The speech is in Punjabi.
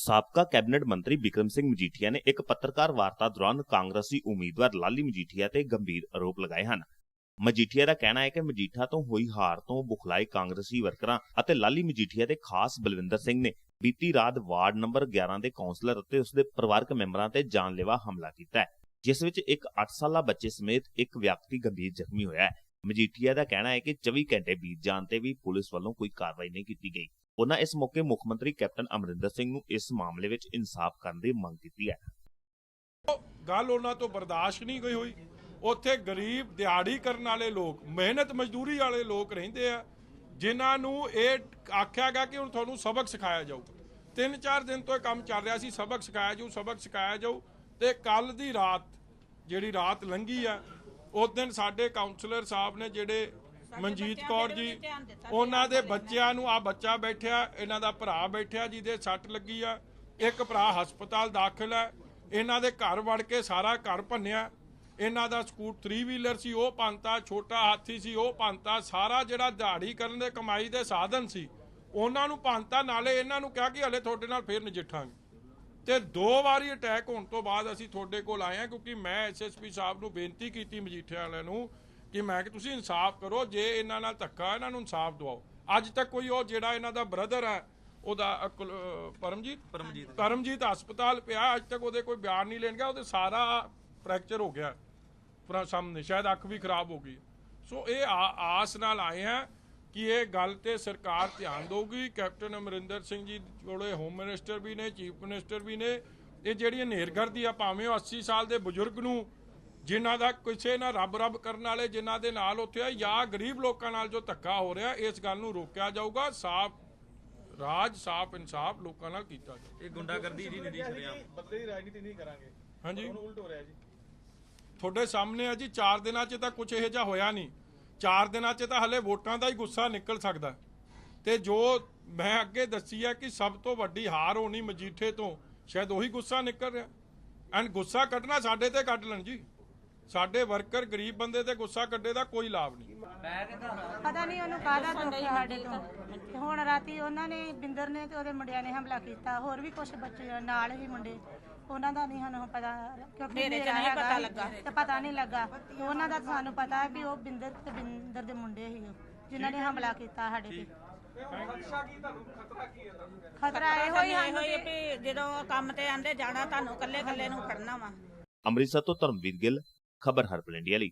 ਸਾਬਕਾ ਕੈਬਨਿਟ ਮੰਤਰੀ ਬਿਕਰਮ ਸਿੰਘ ਮਜੀਠੀਆ ਨੇ ਇੱਕ ਪੱਤਰਕਾਰ ਵਾਰਤਾ ਦੌਰਾਨ ਕਾਂਗਰਸੀ ਉਮੀਦਵਾਰ ਲਾਲੀ ਮਜੀਠੀਆ ਤੇ ਗੰਭੀਰ ਆਰੋਪ ਲਗਾਏ ਹਨ। ਮਜੀਠੀਆ ਦਾ ਕਹਿਣਾ ਹੈ ਕਿ ਮਜੀਠਾ ਤੋਂ ਹੋਈ ਹਾਰ ਤੋਂ ਬੁਖਲਾਏ ਕਾਂਗਰਸੀ ਵਰਕਰਾਂ ਅਤੇ ਲਾਲੀ ਮਜੀਠੀਆ ਦੇ ਖਾਸ ਬਲਵਿੰਦਰ ਸਿੰਘ ਨੇ ਬੀਤੀ ਰਾਤ ਵਾਰਡ ਨੰਬਰ 11 ਦੇ ਕਾਉਂਸਲਰ ਅਤੇ ਉਸਦੇ ਪਰਿਵਾਰਕ ਮੈਂਬਰਾਂ ਤੇ ਜਾਨਲੇਵਾ ਹਮਲਾ ਕੀਤਾ ਹੈ, ਜਿਸ ਵਿੱਚ ਇੱਕ 8 ਸਾਲਾ ਬੱਚੇ ਸਮੇਤ ਇੱਕ ਵਿਅਕਤੀ ਗੰਭੀਰ ਜ਼ਖਮੀ ਹੋਇਆ ਹੈ। ਮਜੀਠੀਆ ਦਾ ਕਹਿਣਾ ਹੈ ਕਿ 24 ਘੰਟੇ ਬੀਤ ਜਾਣ ਤੇ ਵੀ ਪੁਲਿਸ ਵੱਲੋਂ ਕੋਈ ਕਾਰਵਾਈ ਨਹੀਂ ਕੀਤੀ ਗਈ। ਉਹਨਾਂ ਇਸ ਮੌਕੇ ਮੁੱਖ ਮੰਤਰੀ ਕੈਪਟਨ ਅਮਰਿੰਦਰ ਸਿੰਘ ਨੂੰ ਇਸ ਮਾਮਲੇ ਵਿੱਚ ਇਨਸਾਫ ਕਰਨ ਦੀ ਮੰਗ ਕੀਤੀ ਹੈ। ਗੱਲ ਉਹਨਾਂ ਤੋਂ ਬਰਦਾਸ਼ਤ ਨਹੀਂ ਗਈ ਹੋਈ। ਉੱਥੇ ਗਰੀਬ ਦਿਹਾੜੀ ਕਰਨ ਵਾਲੇ ਲੋਕ, ਮਿਹਨਤ ਮਜ਼ਦੂਰੀ ਵਾਲੇ ਲੋਕ ਰਹਿੰਦੇ ਆ, ਜਿਨ੍ਹਾਂ ਨੂੰ ਇਹ ਆਖਿਆ ਗਿਆ ਕਿ ਹੁਣ ਤੁਹਾਨੂੰ ਸਬਕ ਸਿਖਾਇਆ ਜਾਊ। ਤਿੰਨ ਚਾਰ ਦਿਨ ਤੋਂ ਇਹ ਕੰਮ ਚੱਲ ਰਿਹਾ ਸੀ, ਸਬਕ ਸਿਖਾਇਆ ਜਾਊ, ਸਬਕ ਸਿਖਾਇਆ ਜਾਊ ਤੇ ਕੱਲ ਦੀ ਰਾਤ ਜਿਹੜੀ ਰਾਤ ਲੰਘੀ ਆ, ਉਸ ਦਿਨ ਸਾਡੇ ਕਾਉਂਸਲਰ ਸਾਹਿਬ ਨੇ ਜਿਹੜੇ ਮਨਜੀਤ ਕੌਰ ਜੀ ਉਹਨਾਂ ਦੇ ਬੱਚਿਆਂ ਨੂੰ। ਆ ਬੱਚਾ ਬੈਠਿਆ ਇਹਨਾਂ ਦਾ ਭਰਾ ਬੈਠਿਆ ਜਿਹਦੇ ਸੱਟ ਲੱਗੀ ਆ। ਇੱਕ ਭਰਾ ਹਸਪਤਾਲ ਦਾਖਲ ਹੈ। ਇਹਨਾਂ ਦੇ ਘਰ ਵੜ ਕੇ ਸਾਰਾ ਘਰ ਭੰਨਿਆ। ਇਹਨਾਂ ਦਾ ਸਕੂਟ 3 ਵੀਲਰ ਸੀ ਉਹ ਪੰਤਾ ਛੋਟਾ ਹਾਥੀ ਸੀ ਉਹ ਪੰਤਾ ਸਾਰਾ ਜਿਹੜਾ ਦਿਹਾੜੀ ਕਰਨ ਦੇ ਕਮਾਈ ਦੇ ਸਾਧਨ ਸੀ ਉਹਨਾਂ ਨੂੰ ਪੰਤਾ ਨਾਲੇ ਇਹਨਾਂ ਨੂੰ ਕਿਹਾ ਕਿ ਹਲੇ ਤੁਹਾਡੇ ਨਾਲ ਫੇਰ ਨਜਿੱਠਾਂਗੇ। ਤੇ ਦੋ ਵਾਰੀ ਅਟੈਕ ਹੋਣ ਤੋਂ ਬਾਅਦ ਅਸੀਂ ਤੁਹਾਡੇ ਕੋਲ ਆਏ ਹਾਂ ਕਿਉਂਕਿ ਮੈਂ ਐਸਐਸਪੀ ਸਾਹਿਬ ਨੂੰ ਬੇਨਤੀ ਕੀਤੀ ਮਜੀਠੇ ਵਾਲਿਆਂ ਨੂੰ ਕਿ ਮੈਂ ਕਿ ਤੁਸੀਂ ਇਨਸਾਫ ਕਰੋ ਜੇ ਇਹਨਾਂ ਨਾਲ ਧੱਕਾ ਇਹਨਾਂ ਨੂੰ ਇਨਸਾਫ ਦਿਵਾਓ। ਅੱਜ ਤੱਕ ਕੋਈ ਉਹ ਜਿਹੜਾ ਇਹਨਾਂ ਦਾ ਬ੍ਰਦਰ ਹੈ ਉਹਦਾ ਪਰਮਜੀਤ? ਪਰਮਜੀਤ। ਪਰਮਜੀਤ ਹਸਪਤਾਲ ਪਿਆ ਅੱਜ ਤੱਕ ਉਹਦੇ ਕੋਈ ਬਿਆਨ ਨਹੀਂ ਲੈਣ ਗਿਆ ਉਹਦੇ ਸਾਰਾ ਫ੍ਰੈਕਚਰ ਹੋ ਗਿਆ। ਪੂਰਾ ਸਾਹਮਣੇ ਸ਼ਾਇਦ ਅੱਖ ਵੀ ਖਰਾਬ ਹੋ ਗਈ। ਸੋ ਇਹ ਆਸ ਨਾਲ ਆਏ ਆ ਕਿ ਇਹ ਗੱਲ ਤੇ ਸਰਕਾਰ ਧਿਆਨ ਦੇਊਗੀ। ਕੈਪਟਨ ਅਮਰਿੰਦਰ ਸਿੰਘ ਜੀ ਕੋਲੇ ਹੋਮ ਮਿਨਿਸਟਰ ਵੀ ਨੇ ਚੀਫ ਮਿਨਿਸਟਰ ਵੀ ਨੇ। ਇਹ ਜਿਹੜੀ ਨੇਰਗਰਦੀ ਆ ਭਾਵੇਂ ਉਹ 80 ਸਾਲ ਦੇ ਬਜ਼ੁਰਗ ਨੂੰ ਜਿਨ੍ਹਾਂ ਦਾ ਕਿਸੇ ਨਾਲ ਰੱਬ ਰੱਬ ਕਰਨ ਵਾਲੇ ਜਿਨ੍ਹਾਂ ਦੇ ਨਾਲ ਉੱਥੇ ਆ ਜਾਂ ਗਰੀਬ ਲੋਕਾਂ ਨਾਲ ਜੋ ਧੱਕਾ ਹੋ ਰਿਹਾ ਇਸ ਗੱਲ ਨੂੰ ਰੋਕਿਆ ਜਾਊਗਾ ਸਾਫ਼ ਰਾਜ ਸਾਫ਼ ਇਨਸਾਫ ਲੋਕਾਂ ਨਾਲ ਕੀਤਾ ਜਾਊਗਾ ਇਹ ਗੁੰਡਾਗਰਦੀ ਜੀ ਨਿਦੀ ਸ਼ਰਿਆਮ ਬਦਲੇ ਦੀ ਰਾਜਨੀਤੀ ਨਹੀਂ ਕਰਾਂਗੇ। ਹਾਂਜੀ। ਹੁਣ ਉਲਟ ਹੋ ਰਿਹਾ ਜੀ। ਤੁਹਾਡੇ ਸਾਹਮਣੇ ਆ ਜੀ 4 ਦਿਨਾਂ 'ਚ ਤਾਂ ਕੁਝ ਇਹੋ ਜਿਹਾ ਹੋਇਆ ਨਹੀਂ। 4 ਦਿਨਾਂ 'ਚ ਤਾਂ ਹਲੇ ਵੋਟਾਂ ਦਾ ਹੀ ਗੁੱਸਾ ਨਿਕਲ ਸਕਦਾ ਤੇ ਜੋ ਮੈਂ ਅੱਗੇ ਦੱਸੀ ਹੈ ਕਿ ਸਭ ਤੋਂ ਵੱਡੀ ਹਾਰ ਹੋਣੀ ਮਜੀਠੇ ਤੋਂ ਸ਼ਾਇਦ ਉਹੀ ਗੁੱਸਾ ਨਿਕਲ ਰਿਹਾ। ਐਂਡ ਗੁੱਸਾ ਕੱਢਣਾ ਸਾਡੇ ਤੇ ਕੱਢ ਲੈਣ ਜੀ। ਸਾਡੇ ਵਰਕਰ ਗਰੀਬ ਬੰਦੇ ਤੇ ਗੁੱਸਾ ਕੱਢੇ ਦਾ ਕੋਈ ਲਾਭ ਨਹੀਂ। ਪਤਾ ਨਹੀਂ ਉਹਨੂੰ ਕਾਹਦਾ ਦੁੱਖ ਹੈ ਸਾਡੇ ਤੋਂ। ਤੇ ਹੁਣ ਰਾਤੀ ਉਹਨਾਂ ਨੇ ਬਿੰਦਰ ਨੇ ਤੇ ਉਹਦੇ ਮੁੰਡਿਆਂ ਨੇ ਹਮਲਾ ਕੀਤਾ। ਹੋਰ ਵੀ ਕੁਝ ਬੱਚੇ ਨਾਲ ਹੀ ਮੁੰਡੇ। ਉਹਨਾਂ ਦਾ ਨਹੀਂ ਸਾਨੂੰ ਪਤਾ ਕਿਉਂਕਿ ਹਨੇਰੇ 'ਚ ਨਹੀਂ ਪਤਾ ਲੱਗਾ। ਤੇ ਪਤਾ ਨਹੀਂ ਲੱਗਾ। ਉਹਨਾਂ ਦਾ ਸਾਨੂੰ ਪਤਾ ਹੈ ਵੀ ਉਹ ਬਿੰਦਰ ਤੇ ਬਿੰਦਰ ਦੇ ਮੁੰਡੇ ਸੀ ਉਹ, ਜਿਨ੍ਹਾਂ ਨੇ ਹਮਲਾ ਕੀਤਾ ਸਾਡੇ ਤੇ। ਖਤਰਾ ਕੀ ਹੈ ਤੁਹਾਨੂੰ? ਖਤਰਾ ਇਹੋ ਹੀ ਸਾਨੂੰ ਹੀ ਵੀ ਜਦੋਂ ਕੰਮ ਤੇ ਆਂਦੇ ਜਾਣਾ ਤੁਹਾਨੂੰ ਕੱਲੇ ਕੱਲੇ ਨੂੰ ਖੜਨਾ ਵਾ। ਅੰਮ੍ਰਿਤਸਰ ਤੋਂ ਧਰਮਵੀਰ ਗਿੱਲ ਖਬਰ ਹਰਪਲ ਇੰਡੀਆ ਲਈ।